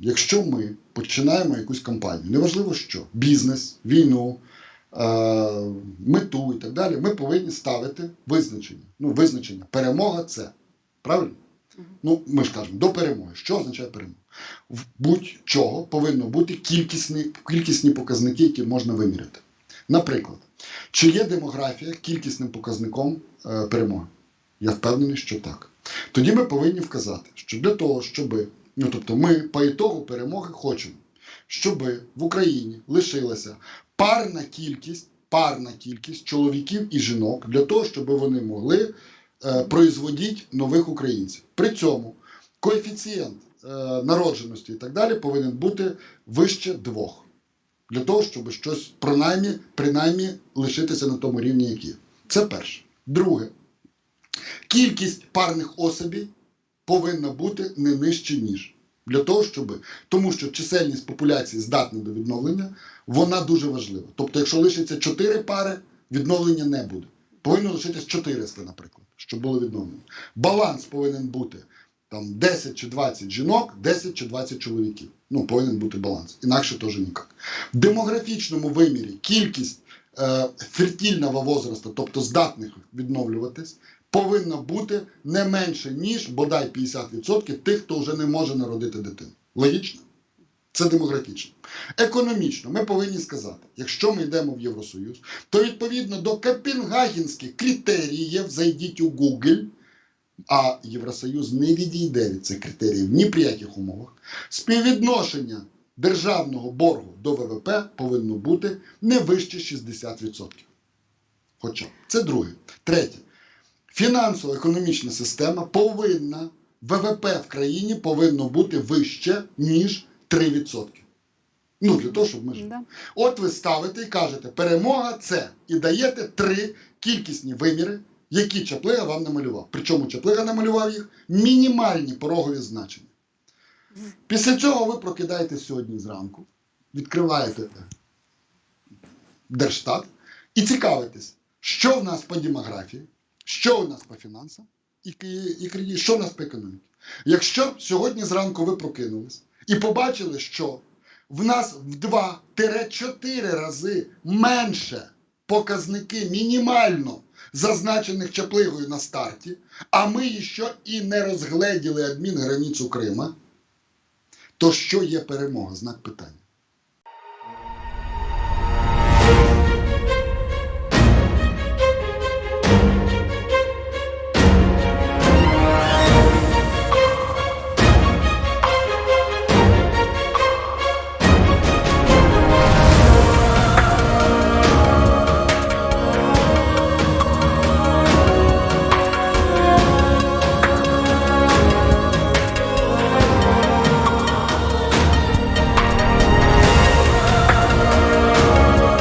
якщо ми починаємо якусь кампанію, неважливо що, бізнес, війну, е, мету і так далі, ми повинні ставити визначення. Ну, визначення. Перемога це. Правильно? Ну, ми ж кажемо, до перемоги. Що означає перемога? В будь-чого повинно бути кількісні, кількісні показники, які можна виміряти. Наприклад, чи є демографія кількісним показником е, перемоги? Я впевнений, що так. Тоді ми повинні вказати, що для того, щоб, ну тобто, ми по ітогу перемоги хочемо, щоб в Україні лишилася парна кількість, парна кількість чоловіків і жінок для того, щоб вони могли е, производити нових українців. При цьому коефіцієнт е, народженості і так далі повинен бути вище двох. Для того, щоб щось принаймні, принаймні лишитися на тому рівні, як. Це перше. Друге, кількість парних особей повинна бути не нижче, ніж. Для того, щоб. Тому що чисельність популяції здатна до відновлення, вона дуже важлива. Тобто, якщо лишиться 4 пари, відновлення не буде. Повинно лишитись 400, наприклад, щоб було відновлення. Баланс повинен бути там 10 чи 20 жінок, 10 чи 20 чоловіків. Ну, повинен бути баланс. Інакше теж ніяк. В демографічному вимірі кількість е, фертильного возрасту, тобто здатних відновлюватись, повинна бути не менше, ніж бодай 50% тих, хто вже не може народити дитину. Логічно? Це демографічно. Економічно, ми повинні сказати, якщо ми йдемо в Євросоюз, то відповідно до копенгагенських критеріїв зайдіть у Google, а Євросоюз не відійде від цих критеріїв ні при яких умовах. Співвідношення державного боргу до ВВП повинно бути не вище 60%. Хоча це друге. Третє. Фінансово-економічна система повинна, ВВП в країні повинно бути вище, ніж 3%. Ну, для того, щоб ми жили. Да. От ви ставите і кажете, перемога це. І даєте три кількісні виміри, які Чаплига вам намалював. Причому Чаплига намалював їх мінімальні порогові значення. Після цього ви прокидаєтесь сьогодні зранку, відкриваєте Держстат і цікавитесь, що в нас по демографії, що у нас по фінансам і, і що в нас по економіці. Якщо сьогодні зранку ви прокинулись і побачили, що в нас в 2-4 рази менше показники мінімально зазначених Чаплигою на старті, а ми ще і не розгледіли адмінграницю Крима, то що є перемога? Знак питання.